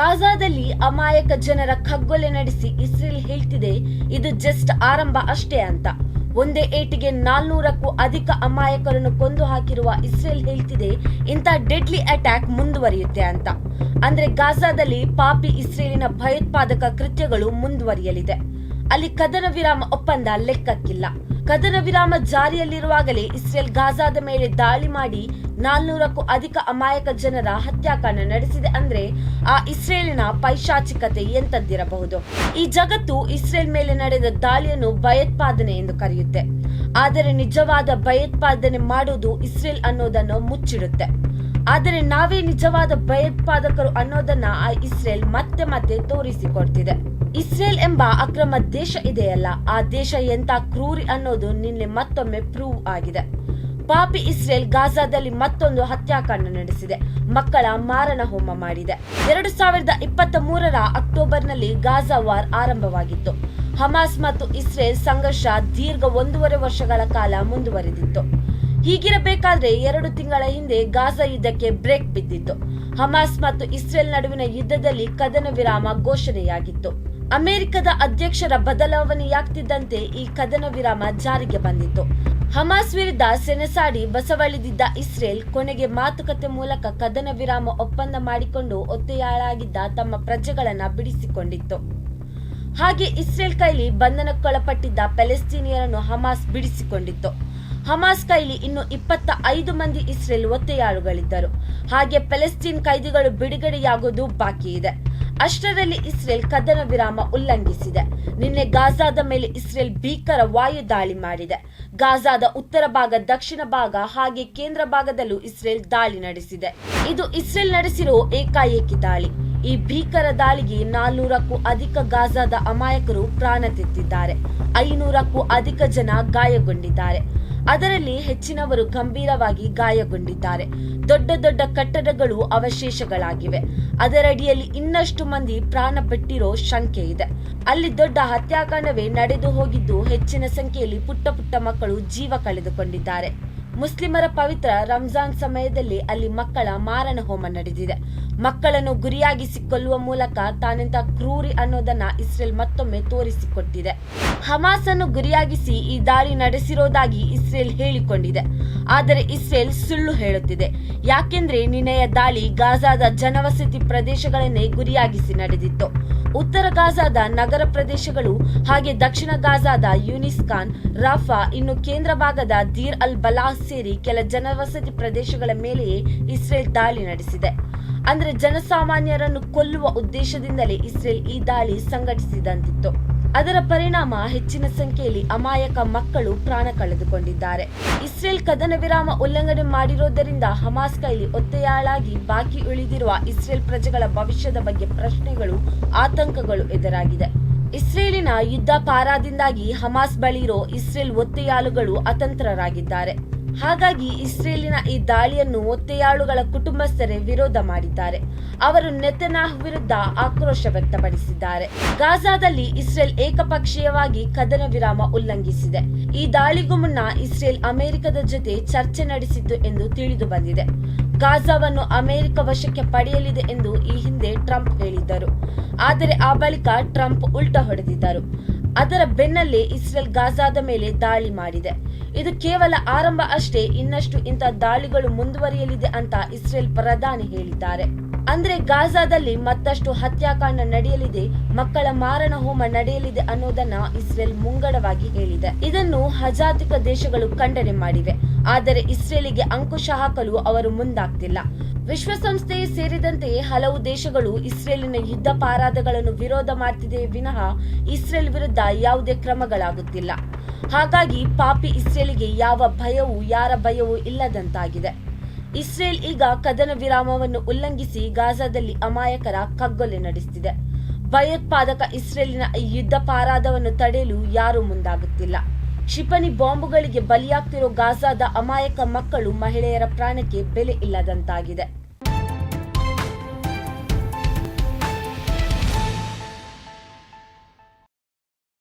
ಗಾಜಾದಲ್ಲಿ ಅಮಾಯಕ ಜನರ ಕಗ್ಗೊಲೆ ನಡೆಸಿ ಇಸ್ರೇಲ್ ಹೇಳ್ತಿದೆ, ಇದು ಜಸ್ಟ್ ಆರಂಭ ಅಷ್ಟೇ ಅಂತ. ಒಂದೇ ಏಟಿಗೆ ನಾಲ್ನೂರಕ್ಕೂ ಅಧಿಕ ಅಮಾಯಕರನ್ನು ಕೊಂದು ಹಾಕಿರುವ ಇಸ್ರೇಲ್ ಹೇಳ್ತಿದೆ, ಇಂಥ ಡೆಡ್ಲಿ ಅಟ್ಯಾಕ್ ಮುಂದುವರಿಯುತ್ತೆ ಅಂತ. ಅಂದ್ರೆ ಗಾಜಾದಲ್ಲಿ ಪಾಪಿ ಇಸ್ರೇಲಿನ ಭಯೋತ್ಪಾದಕ ಕೃತ್ಯಗಳು ಮುಂದುವರಿಯಲಿದೆ. ಅಲ್ಲಿ ಕದನ ವಿರಾಮ ಒಪ್ಪಂದ ಲೆಕ್ಕಕ್ಕಿಲ್ಲ. ಕದನ ವಿರಾಮ ಜಾರಿಯಲ್ಲಿರುವಾಗಲೇ ಇಸ್ರೇಲ್ ಗಾಜಾದ ಮೇಲೆ ದಾಳಿ ಮಾಡಿ ನಾಲ್ನೂರಕ್ಕೂ ಅಧಿಕ ಅಮಾಯಕ ಜನರ ಹತ್ಯಾಕಾಂಡ ನಡೆಸಿದೆ ಅಂದ್ರೆ ಆ ಇಸ್ರೇಲಿನ ಪೈಶಾಚಿಕತೆ ಎಂತದ್ದಿರಬಹುದು ಈ ಜಗತ್ತು ಇಸ್ರೇಲ್ ಮೇಲೆ ನಡೆದ ದಾಳಿಯನ್ನು ಭಯೋತ್ಪಾದನೆ ಎಂದು ಕರೆಯುತ್ತೆ. ಆದರೆ ನಿಜವಾದ ಭಯೋತ್ಪಾದನೆ ಮಾಡುವುದು ಇಸ್ರೇಲ್ ಅನ್ನೋದನ್ನು ಮುಚ್ಚಿಡುತ್ತೆ. ಆದರೆ ನಾವೇ ನಿಜವಾದ ಭಯೋತ್ಪಾದಕರು ಅನ್ನೋದನ್ನ ಆ ಇಸ್ರೇಲ್ ಮತ್ತೆ ಮತ್ತೆ ತೋರಿಸಿಕೊಡ್ತಿದೆ. ಇಸ್ರೇಲ್ ಎಂಬ ಅಕ್ರಮ ದೇಶ ಇದೆಯಲ್ಲ, ಆ ದೇಶ ಎಂತ ಕ್ರೂರಿ ಅನ್ನೋದು ನಿನ್ನೆ ಮತ್ತೊಮ್ಮೆ ಪ್ರೂವ್ ಆಗಿದೆ. ಪಾಪಿ ಇಸ್ರೇಲ್ ಗಾಜಾದಲ್ಲಿ ಮತ್ತೊಂದು ಹತ್ಯಾಕಾಂಡ ನಡೆಸಿದೆ. ಮಕ್ಕಳ ಮಾರಣ ಹೋಮ ಮಾಡಿದೆ. ಎರಡು ಸಾವಿರದ ಇಪ್ಪತ್ತ ಮೂರರ ಅಕ್ಟೋಬರ್ನಲ್ಲಿ ಗಾಜಾ ವಾರ್ ಆರಂಭವಾಗಿತ್ತು. ಹಮಾಸ್ ಮತ್ತು ಇಸ್ರೇಲ್ ಸಂಘರ್ಷ ದೀರ್ಘ ಒಂದೂವರೆ ವರ್ಷಗಳ ಕಾಲ ಮುಂದುವರೆದಿತ್ತು. ಹೀಗಿರಬೇಕಾದ್ರೆ ಎರಡು ತಿಂಗಳ ಹಿಂದೆ ಗಾಜಾ ಯುದ್ಧಕ್ಕೆ ಬ್ರೇಕ್ ಬಿದ್ದಿತ್ತು. ಹಮಾಸ್ ಮತ್ತು ಇಸ್ರೇಲ್ ನಡುವಿನ ಯುದ್ಧದಲ್ಲಿ ಕದನ ವಿರಾಮ ಘೋಷಣೆಯಾಗಿತ್ತು. ಅಮೆರಿಕದ ಅಧ್ಯಕ್ಷರ ಬದಲಾವಣೆಯಾಗ್ತಿದ್ದಂತೆ ಈ ಕದನ ವಿರಾಮ ಜಾರಿಗೆ ಬಂದಿತ್ತು. ಹಮಾಸ್ ವಿರುದ್ಧ ಸೆಣಸಾಡಿ ಬಸವಳಿದಿದ್ದ ಇಸ್ರೇಲ್ ಕೊನೆಗೆ ಮಾತುಕತೆ ಮೂಲಕ ಕದನ ವಿರಾಮ ಒಪ್ಪಂದ ಮಾಡಿಕೊಂಡು ಒತ್ತೆಯಾಳಾಗಿದ್ದ ತಮ್ಮ ಪ್ರಜೆಗಳನ್ನು ಬಿಡಿಸಿಕೊಂಡಿತ್ತು. ಹಾಗೆ ಇಸ್ರೇಲ್ ಕೈಲಿ ಬಂಧನಕ್ಕೊಳಪಟ್ಟಿದ್ದ ಪ್ಯಾಲೆಸ್ತೀನಿಯರನ್ನು ಹಮಾಸ್ ಬಿಡಿಸಿಕೊಂಡಿತ್ತು. ಹಮಾಸ್ ಕೈಲಿ ಇನ್ನು ಇಪ್ಪತ್ತ ಐದು ಮಂದಿ ಇಸ್ರೇಲ್ ಒತ್ತೆಯಾಳುಗಳಿದ್ದರು. ಹಾಗೆ ಪ್ಯಾಲೆಸ್ತೀನ್ ಕೈದಿಗಳು ಬಿಡುಗಡೆಯಾಗುವುದು ಬಾಕಿ ಇದೆ ಅಷ್ಟರಲ್ಲಿ ಇಸ್ರೇಲ್ ಕದನ ವಿರಾಮ ಉಲ್ಲಂಘಿಸಿದೆ. ನಿನ್ನೆ ಗಾಜಾದ ಮೇಲೆ ಇಸ್ರೇಲ್ ಭೀಕರ ವಾಯು ದಾಳಿ ಮಾಡಿದೆ. ಗಾಜಾದ ಉತ್ತರ ಭಾಗ, ದಕ್ಷಿಣ ಭಾಗ ಹಾಗೆ ಕೇಂದ್ರ ಭಾಗದಲ್ಲೂ ಇಸ್ರೇಲ್ ದಾಳಿ ನಡೆಸಿದೆ. ಇದು ಇಸ್ರೇಲ್ ನಡೆಸಿರುವ ಏಕಾಏಕಿ ದಾಳಿ. ಈ ಭೀಕರ ದಾಳಿಗೆ ನಾಲ್ನೂರಕ್ಕೂ ಅಧಿಕ ಗಾಜಾದ ಅಮಾಯಕರು ಪ್ರಾಣ ತೆತ್ತಿದ್ದಾರೆ. ಐನೂರಕ್ಕೂ ಅಧಿಕ ಜನ ಗಾಯಗೊಂಡಿದ್ದಾರೆ. ಅದರಲ್ಲಿ ಹೆಚ್ಚಿನವರು ಗಂಭೀರವಾಗಿ ಗಾಯಗೊಂಡಿದ್ದಾರೆ. ದೊಡ್ಡ ದೊಡ್ಡ ಕಟ್ಟಡಗಳು ಅವಶೇಷಗಳಾಗಿವೆ. ಅದರಡಿಯಲ್ಲಿ ಇನ್ನಷ್ಟು ಮಂದಿ ಪ್ರಾಣ ಬಿಟ್ಟಿರೋ ಶಂಕೆ ಇದೆ. ಅಲ್ಲಿ ದೊಡ್ಡ ಹತ್ಯಾಕಾಂಡವೇ ನಡೆದು ಹೋಗಿದ್ದು ಹೆಚ್ಚಿನ ಸಂಖ್ಯೆಯಲ್ಲಿ ಪುಟ್ಟ ಪುಟ್ಟ ಮಕ್ಕಳು ಜೀವ ಕಳೆದುಕೊಂಡಿದ್ದಾರೆ. ಮುಸ್ಲಿಮರ ಪವಿತ್ರ ರಂಜಾನ್ ಸಮಯದಲ್ಲಿ ಅಲ್ಲಿ ಮಕ್ಕಳ ಮಾರಣ ಹೋಮ ನಡೆದಿದೆ. ಮಕ್ಕಳನ್ನು ಗುರಿಯಾಗಿಸಿ ಕೊಲ್ಲುವ ಮೂಲಕ ತಾನೆಂತ ಕ್ರೂರಿ ಅನ್ನೋದನ್ನ ಇಸ್ರೇಲ್ ಮತ್ತೊಮ್ಮೆ ತೋರಿಸಿಕೊಟ್ಟಿದೆ. ಹಮಾಸ್ ಅನ್ನು ಗುರಿಯಾಗಿಸಿ ಈ ದಾಳಿ ನಡೆಸಿರೋದಾಗಿ ಇಸ್ರೇಲ್ ಹೇಳಿಕೊಂಡಿದೆ. ಆದರೆ ಇಸ್ರೇಲ್ ಸುಳ್ಳು ಹೇಳುತ್ತಿದೆ. ಯಾಕೆಂದ್ರೆ ನಿನ್ನೆಯ ದಾಳಿ ಗಾಜಾದ ಜನವಸತಿ ಪ್ರದೇಶಗಳನ್ನೇ ಗುರಿಯಾಗಿಸಿ ನಡೆದಿತ್ತು. ಉತ್ತರ ಗಾಜಾದ ನಗರ ಪ್ರದೇಶಗಳು ಹಾಗೆ ದಕ್ಷಿಣ ಗಾಜಾದ ಯೂನಿಸ್ಖಾನ್ ರಾಫಾ, ಇನ್ನು ಕೇಂದ್ರ ಭಾಗದ ದೀರ್ ಅಲ್ ಬಲಾ ಸೇರಿ ಕೆಲ ಜನವಸತಿ ಪ್ರದೇಶಗಳ ಮೇಲೆಯೇ ಇಸ್ರೇಲ್ ದಾಳಿ ನಡೆಸಿದೆ. ಅಂದ್ರೆ ಜನಸಾಮಾನ್ಯರನ್ನು ಕೊಲ್ಲುವ ಉದ್ದೇಶದಿಂದಲೇ ಇಸ್ರೇಲ್ ಈ ದಾಳಿ ಸಂಘಟಿಸಿದಂತಿತ್ತು. ಅದರ ಪರಿಣಾಮ ಹೆಚ್ಚಿನ ಸಂಖ್ಯೆಯಲ್ಲಿ ಅಮಾಯಕ ಮಕ್ಕಳು ಪ್ರಾಣ ಕಳೆದುಕೊಂಡಿದ್ದಾರೆ. ಇಸ್ರೇಲ್ ಕದನ ವಿರಾಮ ಉಲ್ಲಂಘನೆ ಮಾಡಿರೋದರಿಂದ ಹಮಾಸ್ ಕೈಲಿ ಒತ್ತೆಯಾಳಾಗಿ ಬಾಕಿ ಉಳಿದಿರುವ ಇಸ್ರೇಲ್ ಪ್ರಜೆಗಳ ಭವಿಷ್ಯದ ಬಗ್ಗೆ ಪ್ರಶ್ನೆಗಳು, ಆತಂಕಗಳು ಎದುರಾಗಿದೆ. ಇಸ್ರೇಲಿನ ಯುದ್ಧ ಪಾರಾದಿಂದಾಗಿ ಹಮಾಸ್ ಬಳಿರೋ ಇಸ್ರೇಲ್ ಒತ್ತೆಯಾಳುಗಳು ಅತಂತ್ರರಾಗಿದ್ದಾರೆ. ಹಾಗಾಗಿ ಇಸ್ರೇಲಿನ ಈ ದಾಳಿಯನ್ನು ಒತ್ತೆಯಾಳುಗಳ ಕುಟುಂಬಸ್ಥರೇ ವಿರೋಧ ಮಾಡಿದ್ದಾರೆ. ಅವರು ನೆತನಾಹ್ ವಿರುದ್ಧ ಆಕ್ರೋಶ ವ್ಯಕ್ತಪಡಿಸಿದ್ದಾರೆ. ಗಾಜಾದಲ್ಲಿ ಇಸ್ರೇಲ್ ಏಕಪಕ್ಷೀಯವಾಗಿ ಕದನ ವಿರಾಮ ಉಲ್ಲಂಘಿಸಿದೆ. ಈ ದಾಳಿಗೂ ಮುನ್ನ ಇಸ್ರೇಲ್ ಅಮೆರಿಕದ ಜೊತೆ ಚರ್ಚೆ ನಡೆಸಿದ್ದು ಎಂದು ತಿಳಿದು ಬಂದಿದೆ. ಗಾಜಾವನ್ನು ಅಮೆರಿಕ ವಶಕ್ಕೆ ಪಡೆಯಲಿದೆ ಎಂದು ಈ ಹಿಂದೆ ಟ್ರಂಪ್ ಹೇಳಿದ್ದರು. ಆದರೆ ಆ ಬಳಿಕ ಟ್ರಂಪ್ ಉಲ್ಟಾ ಹೊಡೆದಿದ್ದರು. ಅದರ ಬೆನ್ನಲ್ಲೇ ಇಸ್ರೇಲ್ ಗಾಜಾದ ಮೇಲೆ ದಾಳಿ ಮಾಡಿದೆ. ಇದು ಕೇವಲ ಆರಂಭ ಅಷ್ಟೇ, ಇನ್ನಷ್ಟು ಇಂಥ ದಾಳಿಗಳು ಮುಂದುವರಿಯಲಿದೆ ಅಂತ ಇಸ್ರೇಲ್ ಪ್ರಧಾನಿ ಹೇಳಿದ್ದಾರೆ. ಅಂದ್ರೆ ಗಾಜಾದಲ್ಲಿ ಮತ್ತಷ್ಟು ಹತ್ಯಾಕಾಂಡ ನಡೆಯಲಿದೆ, ಮಕ್ಕಳ ಮಾರಣ ಹೋಮ ನಡೆಯಲಿದೆ ಅನ್ನೋದನ್ನ ಇಸ್ರೇಲ್ ಮುಂಗಡವಾಗಿ ಹೇಳಿದೆ. ಇದನ್ನು ಹಜಾತಿಕ ದೇಶಗಳು ಖಂಡನೆ ಮಾಡಿವೆ. ಆದರೆ ಇಸ್ರೇಲಿಗೆ ಅಂಕುಶ ಹಾಕಲು ಅವರು ಮುಂದಾಗ್ತಿಲ್ಲ. ವಿಶ್ವಸಂಸ್ಥೆ ಸೇರಿದಂತೆ ಹಲವು ದೇಶಗಳು ಇಸ್ರೇಲಿನ ಯುದ್ಧ ಪಾರಾದಗಳನ್ನು ವಿರೋಧ ಮಾಡ್ತಿದೆ ವಿನಃ ಇಸ್ರೇಲ್ ವಿರುದ್ಧ ಯಾವುದೇ ಕ್ರಮಗಳಾಗುತ್ತಿಲ್ಲ. ಹಾಗಾಗಿ ಪಾಪಿ ಇಸ್ರೇಲ್ಗೆ ಯಾವ ಭಯವೂ, ಯಾರ ಭಯವೂ ಇಲ್ಲದಂತಾಗಿದೆ. ಇಸ್ರೇಲ್ ಈಗ ಕದನ ವಿರಾಮವನ್ನು ಉಲ್ಲಂಘಿಸಿ ಗಾಜಾದಲ್ಲಿ ಅಮಾಯಕರ ಕಗ್ಗೊಲೆ ನಡೆಸುತ್ತಿದೆ ಭಯೋತ್ಪಾದಕ ಇಸ್ರೇಲಿನ ಈ ಯುದ್ಧ ಪಾರಾದವನ್ನು ತಡೆಯಲು ಯಾರೂ ಮುಂದಾಗುತ್ತಿಲ್ಲ. ಕ್ಷಿಪಣಿ ಬಾಂಬುಗಳಿಗೆ ಬಲಿಯಾಗ್ತಿರೋ ಗಾಜಾದ ಅಮಾಯಕ ಮಕ್ಕಳು ಮಹಿಳೆಯರ ಪ್ರಾಣಕ್ಕೆ ಬೆಲೆ ಇಲ್ಲದಂತಾಗಿದೆ.